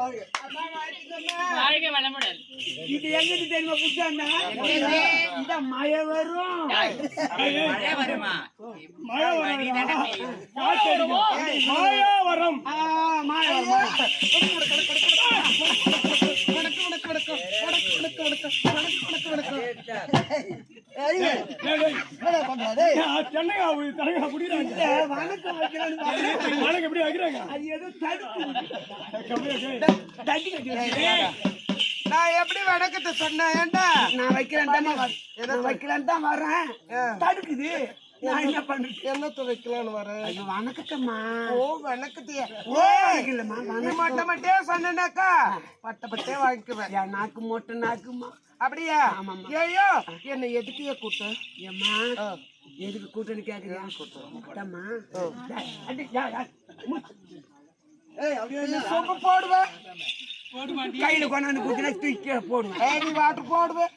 வாழ்க வளமுடன். இது எங்க தெரியுமா புத்தாண்டா? இந்த மழை வரும். மழை வருமா? மழை வரும். மழை வரும். மழை வரும். நான் எப்படி வணக்கத்தை சொன்னேன் ஏன்டா நான் வைக்கிறேன் வைக்கிறேன் தான் வரேன் தடுக்குது. நான் என்ன பண்றது என்னத்த வைக்கலாம்னு வரேன் ஐயோ, வணக்கத்தம்மா. ஓ வணக்கத்தைய. ஓ இல்லம்மா மட்ட மட்டே சொன்னாக்கா பட்ட பட்டே வாங்கிக்குவேன். என் நாக்கு மொட்டை நாக்குமா? அப்படியா. ஐயோ என்னை எதுக்கிய கூட்டு ஏம்மா? எதுக்கு கூட்டணி கேக்குறியா? கூட்டம்மா. சொம்பு போடுவேன் கையில கொண்டாந்து குத்தினா தூக்கி போடுவேன். ஏய், நீ வாட்டர் போடுவேன்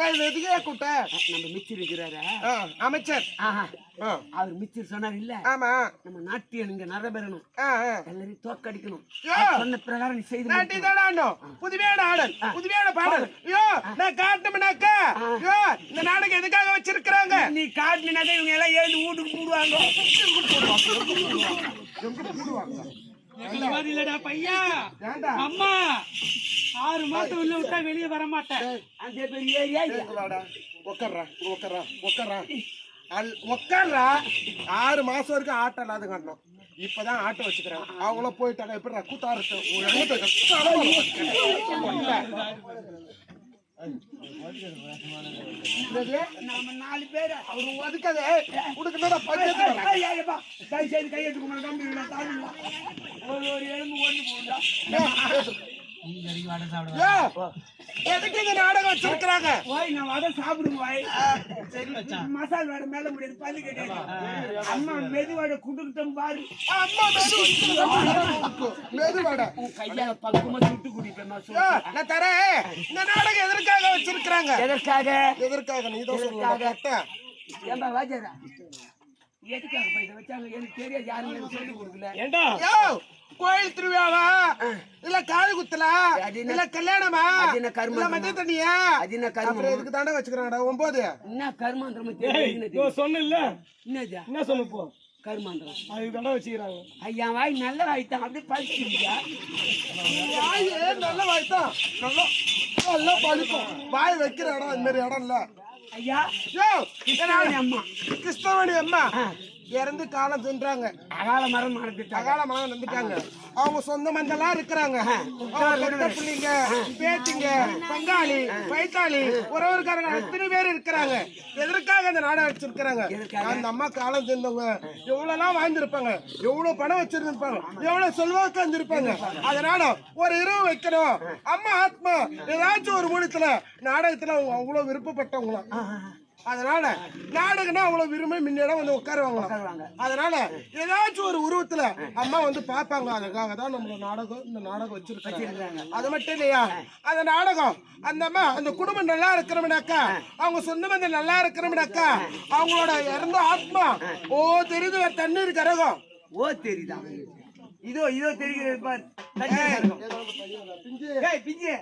ஏய் எதுக்கிய கூட்ட? நம்ம மிச்சர் இருக்கிறாரா அமைச்சர். அவர் மிச்சர் சொன்னார் இல்ல ஆமா. நம்ம நாட்டியம் இங்க நரபெறணும். எல்லாரையும் தோக்கடிக்கணும் சொன்ன பிரகாரம் நீ செய்து நாட்டி தானோ புதுமையான ஆடல் புதுமையான பாடல். ஐயோ நான் காட்டணும்னாக்கா ஐயோ இந்த நாடகம் எதுக்காக வச்சிருக்கிறாங்க? நீ காட்டினாக்க இவங்க எல்லாம் எழுந்து வீட்டுக்கு போடுவாங்க இல்லடா பையா. ஏன்டா அம்மா. ஆறு மாசம் உள்ள விட்டா வெளியே வர மாட்டேன். அந்த பெரிய ஏரியா இங்க உட்கார்றா உட்கார்றா அல் உட்கார்றா ஆறு மாசம் வரைக்கும் ஆட்டம் இல்லாத காட்டணும் இப்பதான் ஆட்டம் வச்சுக்கிறாங்க அவங்கள போயிட்டாங்க. எப்படி கூத்தாரத்து நம்ம நாலு பேர். அவரு ஒதுக்காதே உனக்கு பஞ்சத்து வரேன் தயவுசெய்து கையெழுத்து ஒரு ஒரு எலும்பு ஒண்ணு போண்டா எதுக்கு இந்த நாடகம் வச்சிருக்கிறாங்க? ஓய் நான் வடை சாப்பிடுங்க ஓய். மசால் வடை மேல முடியாது பல்லு கிடையாது அம்மா மெது வடை குடுக்கிட்டோம் பாரு. அம்மா மெது மெதுவாடா உன் கையால பக்குமா சுட்டு குடிப்பேன் நான் தரேன். இந்த நாடகம் எதற்காக வச்சிருக்கிறாங்க? எதற்காக? எதற்காக? நீ தான் சொல்லணும் ஏன்பா வாஜரா எதுக்காக போய் இதை வச்சாங்க? எனக்கு தெரியாது யாரும் எனக்கு சொல்லி கொடுக்கல. ஏண்டா? கோயில் திருவிழாவா? இல்ல காது குத்தலா? இல்ல கல்யாணமா? அது என்ன கருமமா? இல்ல மஞ்சள் தண்ணியா அது என்ன அப்புறம் கருமம் எதுக்கு தாண்டா வச்சுக்கிறாங்கடா ஒன்பது என்ன கருமாந்திரம் சொன்ன என்னது? என்ன சொல்லு இப்போ? கருமாந்திரம் அதுக்கு தண்டை வச்சுக்கிறாங்க. ஐயா வாய் நல்ல வாய் தான் அப்படியே வாய் நல்ல வாய் தான். நல்லா நல்லா பழிக்கும். வாய் வைக்கிற இடம் இந்த மாதிரி இடம் இல்ல. ஐயா யோ கிருஷ்ணாணி அம்மா. கிருஷ்ணவாணி அம்மா. இறந்து காலம் சென்றாங்க அகால மரம் அகால மகன் வந்துட்டாங்க அவங்க சொந்த மந்தெல்லாம் இருக்கிறாங்க. பிள்ளைங்க பேத்திங்க பங்காளி பைத்தாளி உறவுக்காரங்க அத்தனை பேர் இருக்கிறாங்க? எதற்காக அந்த நாடகம் வச்சிருக்கிறாங்க? அந்த அம்மா காலம் சேர்ந்தவங்க எவ்வளவுலாம் வாழ்ந்திருப்பாங்க? எவ்வளவு பணம் வச்சிருந்திருப்பாங்க? எவ்வளவு செல்வாக்கு வந்திருப்பாங்க? அதனால ஒரு இரவு வைக்கணும். அம்மா ஆத்மா ஏதாச்சும் ஒரு மூலத்துல நாடகத்துல அவங்க அவ்வளவு விருப்பப்பட்டவங்களாம். அதனால நாடகம்னா அவ்வளவு விரும்பி முன்னிடம் வந்து உட்காருவாங்களாம் அதனால ஏதாச்சும் ஒரு உருவத்துல அம்மா வந்து பார்ப்பாங்க. அதுக்காக தான் நம்மள நாடகம் இந்த நாடகம் வச்சிருக்காங்க அது மட்டும் இல்லையா? அந்த நாடகம் அந்த அம்மா அந்த குடும்பம் நல்லா இருக்கிறோம்னாக்கா அவங்க சொந்த பந்தம் நல்லா இருக்கிறோம்னாக்கா அவங்களோட இறந்த ஆத்மா ஓ தெரியுது தண்ணீர் கரகம். ஓ தெரியுதா? இதோ இதோ தெரிகிறது பார். ஏய் பிஞ்சு.